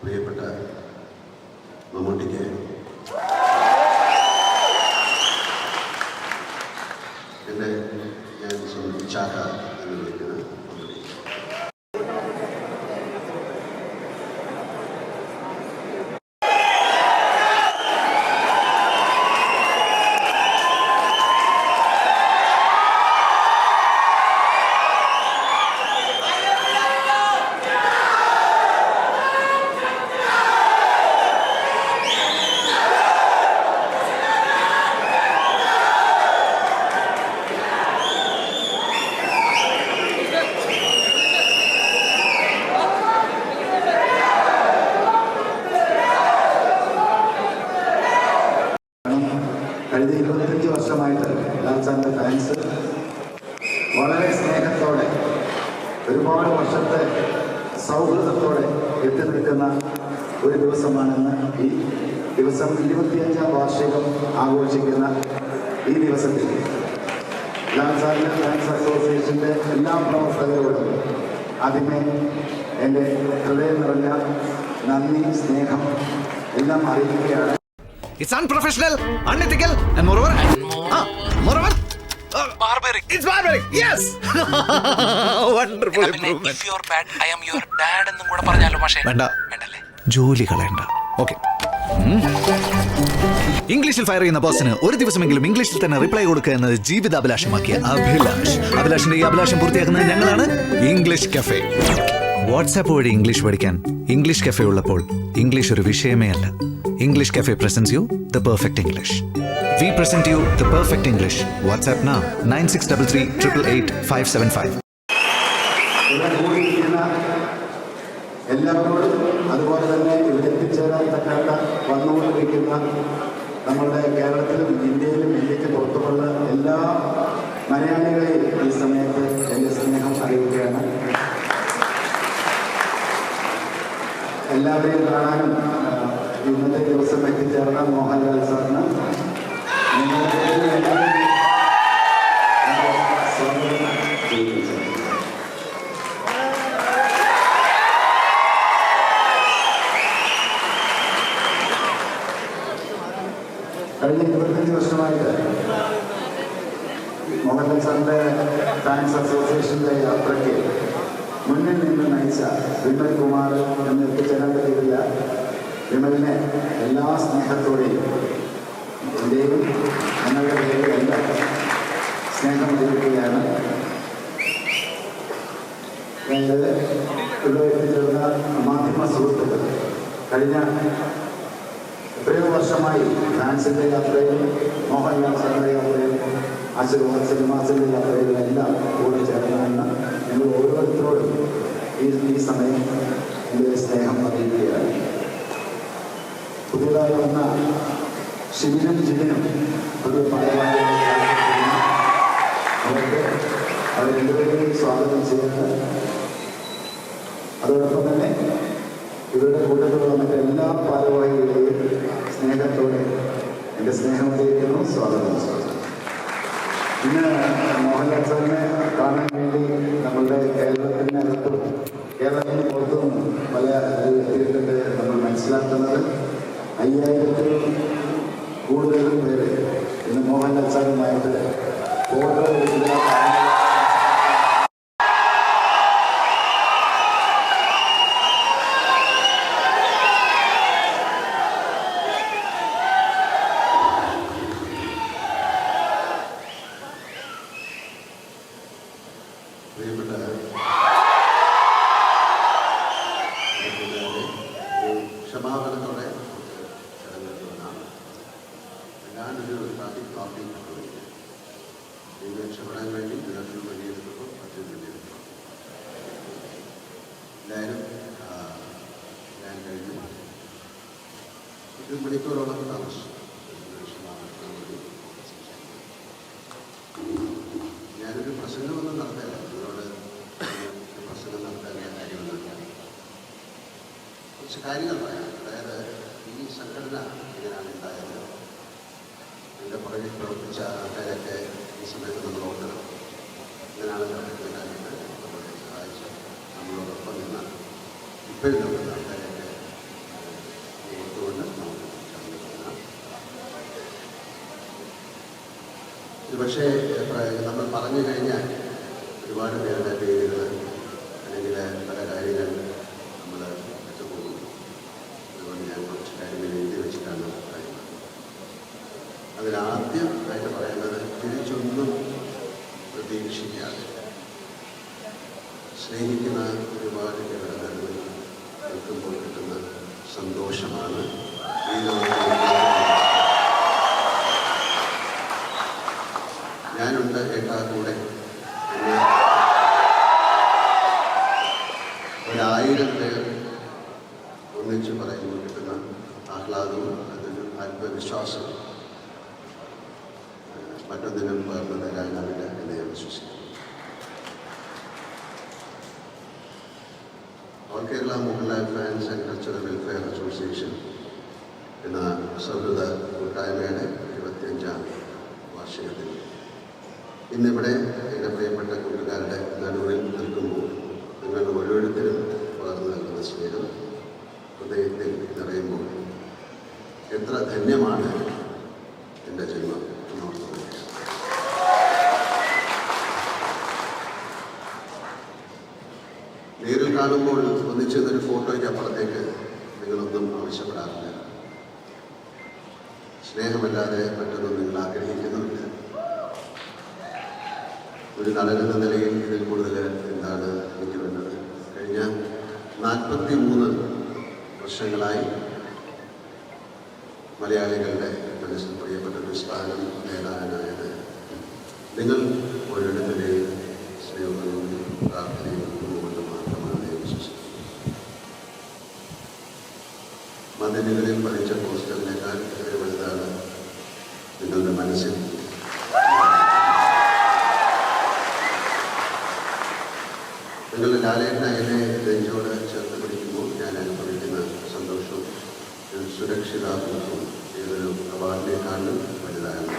പ്രിയപ്പെട്ട മമ്മൂട്ടിക്ക്. എന്റെ ഞാൻ ചാക്ക എന്ന് വിളിക്കുന്ന മമ്മൂട്ടി കഴിഞ്ഞ ഇരുപത്തഞ്ച് വർഷമായിട്ട് ലാൽസാറിന്റെ ഫാൻസ് വളരെ സ്നേഹത്തോടെ ഒരുപാട് വർഷത്തെ സൗഹൃദത്തോടെ എത്തി നിൽക്കുന്ന ഒരു ദിവസമാണെന്ന് ഈ ദിവസം ഇരുപത്തിയഞ്ചാം വാർഷികം ആഘോഷിക്കുന്ന ഈ ദിവസത്തിൽ ലാൽസാറിന്റെ ഫാൻസ് അസോസിയേഷന്റെ എല്ലാ പ്രവർത്തകരോടും ആദ്യമേ എന്റെ ഹൃദയം നിറഞ്ഞ നന്ദി സ്നേഹം എല്ലാം അറിയിക്കുകയാണ്. It's unprofessional, unethical, and moreover, ah, moreover, Barbaric. it's barbaric. Yes, wonderful improvement. if you're bad, I am your dad എന്നും കൂടെ പറഞ്ഞാലോ പക്ഷേ വേണ്ട. വേണ്ടല്ലേ? ജോലി കളയണ്ട. ഓക്കെ ഇംഗ്ലീഷിൽ ഫയർ ചെയ്യുന്ന ബോസിന് ഒരു ദിവസമെങ്കിലും ഇംഗ്ലീഷിൽ തന്നെ റിപ്ലൈ കൊടുക്കുക എന്നത് ജീവിതാഭിലാഷമാക്കിയ അഭിലാഷ്. അഭിലാഷിന്റെ ഈ അഭിലാഷം പൂർത്തിയാക്കുന്നത് ഞങ്ങളാണ് ഇംഗ്ലീഷ് കഫേ വാട്സാപ്പ് വഴി ഇംഗ്ലീഷ് പഠിക്കാൻ ഇംഗ്ലീഷ് കഫേ ഉള്ളപ്പോൾ ഇംഗ്ലീഷ് ഒരു വിഷയമേ അല്ല. English cafe presents you the perfect English nine six double three triple eight five seven five എല്ലാവരോടും അതുപോലെ തന്നെ ഇവിടെ എത്തിച്ചേരാൻ തക്കാത്ത വന്നുകൊണ്ടിരിക്കുന്ന നമ്മളുടെ കേരളത്തിലും ഇന്ത്യയിലും ഇന്ത്യയ്ക്ക് പുറത്തുമുള്ള എല്ലാ മലയാളികളെയും ഈ സമയത്ത് എന്റെ സ്നേഹം അറിയിക്കുകയാണ്. എല്ലാവരെയും കാണാനും ഇന്നത്തെ ദിവസം എത്തിച്ചേർന്ന മോഹൻലാൽ സാറിന് നിങ്ങളുടെ പേരിൽ എല്ലാവരും സ്വാഗതം ചെയ്യുന്നു സാർ. കഴിഞ്ഞ ഇരുപത്തഞ്ച് വർഷമായിട്ട് മോഹൻലാൽ സാറിൻ്റെ ഫാൻസ് അസോസിയേഷൻ്റെ യാത്രയ്ക്ക് മുന്നിൽ നിന്ന് നയിച്ച വിമൽ കുമാർ എന്ന് എത്തിച്ചേരാൻ പറ്റിയിട്ടില്ല വിമലിനെ എല്ലാ സ്നേഹത്തോടെയും എന്റെയും ഞങ്ങളുടെ പേരിൽ എല്ലാം സ്നേഹം അറിയിക്കുകയാണ്. എത്തിച്ചേർന്ന മാധ്യമ സുഹൃത്തുക്കൾ കഴിഞ്ഞ എത്രയോ വർഷമായി ഫ്രാൻസിന്റെ യാത്രയും മോഹൻലാൽ സാറിന്റെ യാത്രയും ആശീർവാദ് സിനിമാസിന്റെ യാത്രയിലെല്ലാം കൂടെ ചേർന്ന് ഞങ്ങൾ ഓരോരുത്തരോടും ഈ ഈ സമയം എന്റെ സ്നേഹം അറിയിക്കുകയാണ്. പുതിയതായി വന്ന ശിബിനും ജില്ലയും ഒരു പലമായി അവർക്ക് അവർ രണ്ടുപേരെയും സ്വാഗതം ചെയ്യുന്നത്. അതോടൊപ്പം തന്നെ ഇവരുടെ കൂട്ടത്തിലുള്ള മറ്റെല്ലാ ഭാരവാഹികളെയും സ്നേഹത്തോടെ എന്റെ സ്നേഹം അറിയിക്കുന്നു സ്വാഗതം. ഇന്ന് മോഹൻലാൽ സാറിനെ കാണാൻ വേണ്ടി നമ്മളുടെ കേരളത്തിനകത്തും കേരളത്തിന് പുറത്തും പല എത്തിയിട്ടുണ്ട് നമ്മൾ മനസ്സിലാക്കുന്നത്. അയ്യായിരത്തിൽ കാര്യങ്ങൾ പറയാം. അതായത് ഈ സംഘടന എങ്ങനെയാണ് ഉണ്ടായത്. എന്റെ പുറകിൽ പ്രവർത്തിച്ച ആൾക്കാരൊക്കെ ഈ സമയത്ത് നമ്മൾ ഓർക്കണം. ഇതിനാണ് നടക്കുന്ന കാര്യങ്ങൾ നമ്മളെ സഹായിച്ച നമ്മളോടൊപ്പം നിന്ന് ഇപ്പോഴും നടക്കുന്ന ആൾക്കാരൊക്കെ ഓർത്തുകൊണ്ട് നമുക്ക് ഇത് പക്ഷേ നമ്മൾ പറഞ്ഞു കഴിഞ്ഞാൽ ഒരുപാട് പേരുടെ പേരുകൾ അതിലാദ്യം ആയിട്ട് പറയുന്നത് തിരിച്ചൊന്നും പ്രതീക്ഷിക്കാതെ സ്നേഹിക്കുന്ന ഒരുപാട് പേരുടെ നിൽക്കുമ്പോൾ കിട്ടുന്ന സന്തോഷമാണ് ഞാനുണ്ട് ഏട്ടാ കൂടെ. ഒരായിരം പേർ ഒന്നിച്ച് പറയുമ്പോൾ കിട്ടുന്ന ആഹ്ലാദവും അതിന് ആത്മവിശ്വാസവും മറ്റൊന്നിനും പകർന്നു നൽകാനാവില്ല എന്ന് ഞാൻ വിശ്വസിക്കുന്നു. All Kerala Mohanlal fans and cultural welfare association എന്ന സൗഹൃദ കൂട്ടായ്മയുടെ ഇരുപത്തിയഞ്ചാം വാർഷികത്തിൽ ഇന്നിവിടെ എന്റെ പ്രിയപ്പെട്ട കൂട്ടുകാരുടെ നടുവിൽ നിൽക്കുമ്പോൾ നിങ്ങൾ ഓരോരുത്തരും പകർന്നു നൽകുന്ന സ്നേഹം ഹൃദയത്തിൽ നിറയുമ്പോൾ എത്ര ധന്യമാണ് കാണുമ്പോൾ ഫോട്ടോ ഫോട്ടോയ്ക്ക് അപ്പുറത്തേക്ക് നിങ്ങളൊന്നും ആവശ്യപ്പെടാറില്ല. സ്നേഹമല്ലാതെ മറ്റൊന്നും നിങ്ങൾ ആഗ്രഹിക്കുന്നുമില്ല. ഒരു നടനെന്ന നിലയിൽ ഇതിൽ കൂടുതൽ എന്താണ് എനിക്ക് വേണ്ടത് കഴിഞ്ഞ നാൽപ്പത്തി മൂന്ന് വർഷങ്ങളായി മലയാളികളുടെ മനസ്സിൽ പ്രിയപ്പെട്ട ഒരു സ്ഥാനം നേടാനായത് നിങ്ങൾ മതിലുകളിൽ പതിച്ച പോസ്റ്ററിനേക്കാൾ എത്ര വലുതാണ് നിങ്ങളുടെ മനസ്സിൽ. നിങ്ങളുടെ ലാലേട്ടൻ എന്നെ നെഞ്ചോട് ചേർത്ത് പിടിക്കുമ്പോൾ ഞാൻ അനുഭവിക്കുന്ന സന്തോഷവും സുരക്ഷിതാത്മകവും ഏതൊരു അവാർഡിനേക്കാളും വലുതാണ്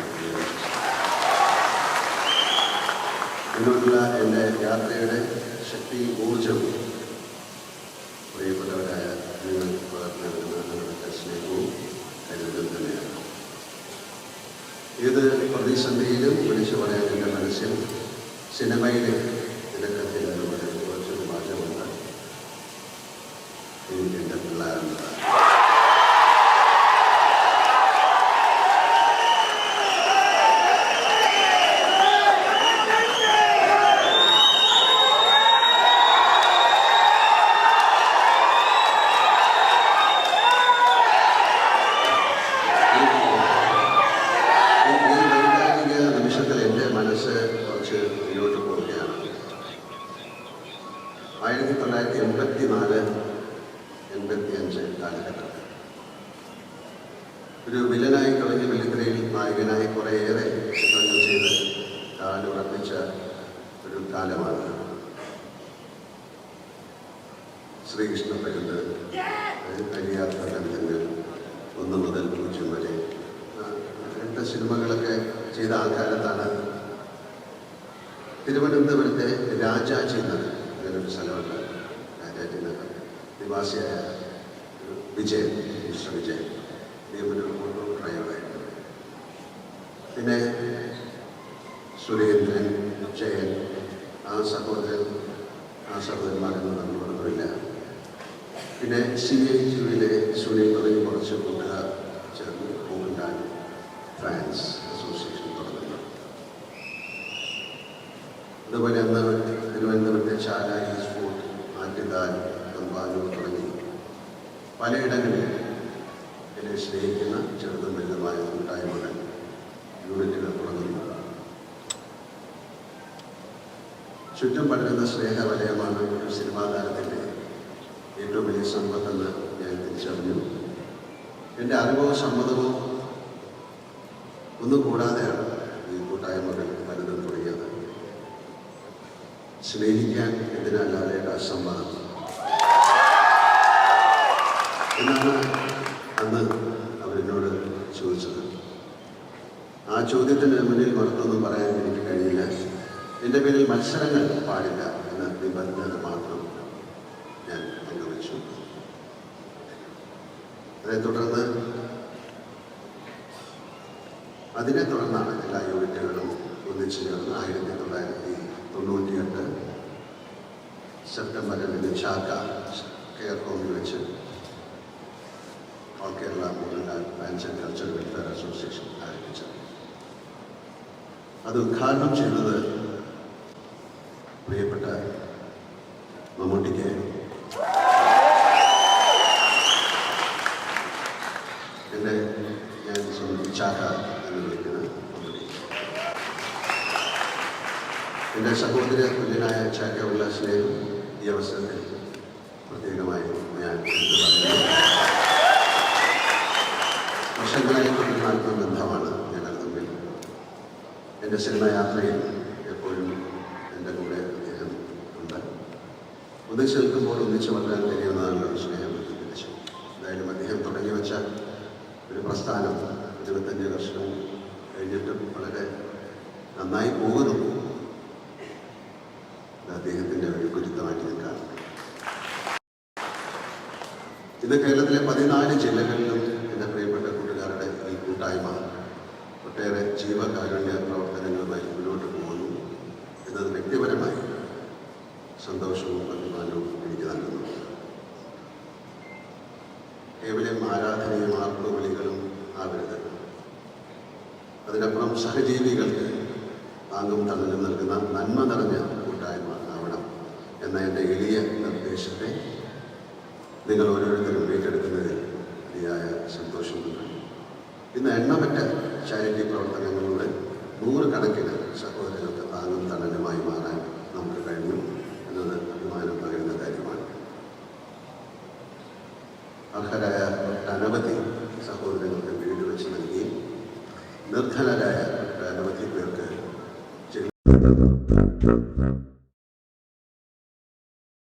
എന്നുള്ള എന്റെ യാത്രയുടെ ശക്തിയും ഊർജവും പ്രിയപ്പെട്ടവരായ നിങ്ങൾ പകർന്നു നൽകുന്ന നിങ്ങളുടെ സ്നേഹവും കരുതലും തന്നെയാണ് ഏത് പ്രതിസന്ധിയിലും വിളിച്ചു പറയാൻ എന്റെ മനസ്സിൽ സിനിമയിലെ കാലുറപ്പിച്ച ഒരു കാലമാണ്. ശ്രീകൃഷ്ണ പരുന്ത് അരിയാത്ത ബന്ധങ്ങൾ ഒന്ന് മുതൽ പൂജ്യം വരെ. രണ്ട് സിനിമകളൊക്കെ ചെയ്ത ആ കാലത്താണ് തിരുവനന്തപുരത്തെ രാജാജി നഗർ അങ്ങനൊരു സ്ഥലമുണ്ട്. രാജാജി നഗർ നിവാസിയായ വിജയൻ മിസ്റ്റർ വിജയൻ. ഓട്ടോ ഡ്രൈവറായിരുന്നു പിന്നെ സുരേന്ദ്രൻ ജയൻ ആ സഹോദരൻ ആ സഹോദരന്മാരൊന്നും നമ്മളോടൊന്നുമില്ല പിന്നെ സി എച്ച് യുവിലെ സുനിൽ തുടങ്ങി കുറച്ച് കൂട്ടുകാർ ചേർന്ന് മോഹൻലാൽ ഫാൻസ് അസോസിയേഷൻ തുടങ്ങുന്നു. അതുപോലെ അന്ന് തിരുവനന്തപുരത്തെ ചാല സ്പോർട്ട് ആറ്റുകാൽ തമ്പാനൂർ തുടങ്ങി. പലയിടങ്ങളിൽ എന്നെ സ്നേഹിക്കുന്ന ചെറുതും വലുതുമായ കൂട്ടായ്മകൾ യൂണിറ്റുകൾ തുടങ്ങുന്നു. ചുറ്റും പടരുന്ന സ്നേഹവലയമാണ് ഒരു സിനിമാ താരത്തിന്റെ ഏറ്റവും വലിയ സമ്പത്തെന്ന് ഞാൻ തിരിച്ചറിഞ്ഞു. എന്റെ അറിവോ സമ്മതമോ ഒന്നും കൂടാതെയാണ് ഈ കൂട്ടായ്മകൾ പലതും തുടങ്ങിയത്. സ്നേഹിക്കാൻ എന്തിനല്ലാതെ അസമ്മതം? എന്നാണ് അന്ന് അവരെന്നോട് ചോദിച്ചത്. ആ ചോദ്യത്തിന് മുന്നിൽ മറുത്തൊന്നും പറയാൻ എന്റെ പേരിൽ മത്സരങ്ങൾ പാടില്ല എന്ന നിബന്ധന മാത്രം ഞാൻ പങ്കുവച്ചു അതേ തുടർന്ന് അതിനെ തുടർന്നാണ് എല്ലാ യൂണിറ്റുകളും ഒന്നിച്ചു ചേർന്ന് ആയിരത്തി തൊള്ളായിരത്തി തൊണ്ണൂറ്റിയെട്ട് സെപ്റ്റംബറിൽ ചാക്ക കെയർ ഹോമിൽ വെച്ച് all Kerala dance and culture welfare association ആരംഭിച്ചത്. അത് ഉദ്ഘാടനം ചെയ്തത് പ്രിയപ്പെട്ട മമ്മൂട്ടിക്ക് എന്റെ ഞാൻ സ്വന്തം ചാക്ക എന്ന് വിളിക്കുന്ന മമ്മൂട്ടി എന്റെ സഹോദര തുല്യനായ സ്നേഹം ഈ അവസരത്തിൽ പ്രത്യേകമായി ഞാൻ വർഷങ്ങളായി കൊണ്ടുനടക്കുന്ന ബന്ധമാണ് ഞങ്ങൾ തമ്മിൽ. എന്റെ സിനിമ യാത്രയിൽ എപ്പോഴും എന്റെ കൂടെ അദ്ദേഹം ഉണ്ട്. ഒന്നിച്ച് നിൽക്കുമ്പോൾ ഒന്നിച്ച് വളരാൻ കഴിയുന്നതാണ് സ്നേഹം തിരിച്ചു എന്തായാലും അദ്ദേഹം തുടങ്ങി വെച്ച ഒരു പ്രസ്ഥാനം ഇരുപത്തഞ്ച് വർഷം കഴിഞ്ഞിട്ടും വളരെ നന്നായി പോകുന്നു. അദ്ദേഹത്തിന്റെ ഒരു ഗുരുത്തമായിട്ട് നിൽക്കാം ഇന്ന് കേരളത്തിലെ പതിനാല് ജില്ലകളിലും എന്റെ പ്രിയപ്പെട്ട കൂട്ടുകാരുടെ ഈ കൂട്ടായ്മ ഒട്ടേറെ ജീവകാരുണ്യ പ്രവർത്തനങ്ങളുമായി മുന്നോട്ട് പോകുന്നു എന്നത് വ്യക്തിപരമായി സന്തോഷവും അഭിമാനവും എനിക്ക് നൽകുന്നു. കേവലം ആരാധനയും ആർപ്പുവിളികളും ആവരുത്. അതിനപ്പുറം സഹജീവികൾക്ക് താങ്ങും തണലും നൽകുന്ന നന്മ നിറഞ്ഞ കൂട്ടായ്മ എന്ന എന്റെ എളിയ നിർദ്ദേശത്തെ നിങ്ങൾ ഓരോരുത്തരും ഏറ്റെടുക്കുന്നതിൽ അതിയായ സന്തോഷമുണ്ട് ഇന്ന് എണ്ണമറ്റ ചാരിറ്റി പ്രവർത്തനങ്ങളിലൂടെ നൂറുകണക്കിന് സഹോദരങ്ങൾക്ക് താങ്ങും തണലുമായി മാറാൻ നമുക്ക് കഴിഞ്ഞു എന്നത് അഭിമാനം പകരുന്ന കാര്യമാണ്. അർഹരായ ഒട്ടനവധി സഹോദരങ്ങൾക്ക് വീട് വെച്ച് നൽകിയും നിർധനരായ ഒട്ടനവധി പേർക്ക്